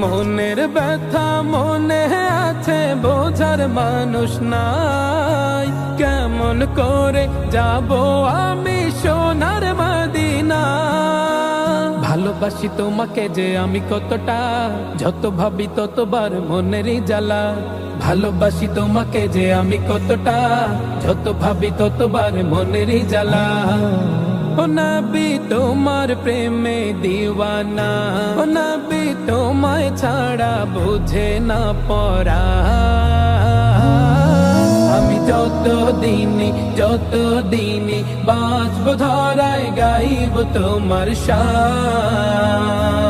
মনের ব্যথা মনে আছে, বোঝার মানুষ নাই। কেমন করে যাব আমি সোনার মদিনা ভালোবাসি তোমাকে যে আমি কতটা, যত ভাবি ততবার মনেরই জ্বালা। ভালোবাসি তোমাকে যে আমি কতটা, যত ভাবি ততবার মনেরই জ্বালা। নবী তোমার প্রেমে দিওয়ানা। ও নবী তোমায় ছাড়া বুঝে না পড়া। আমি যত দিনে যত দিনে বাঁচব ধরায় গাইব তোমার শান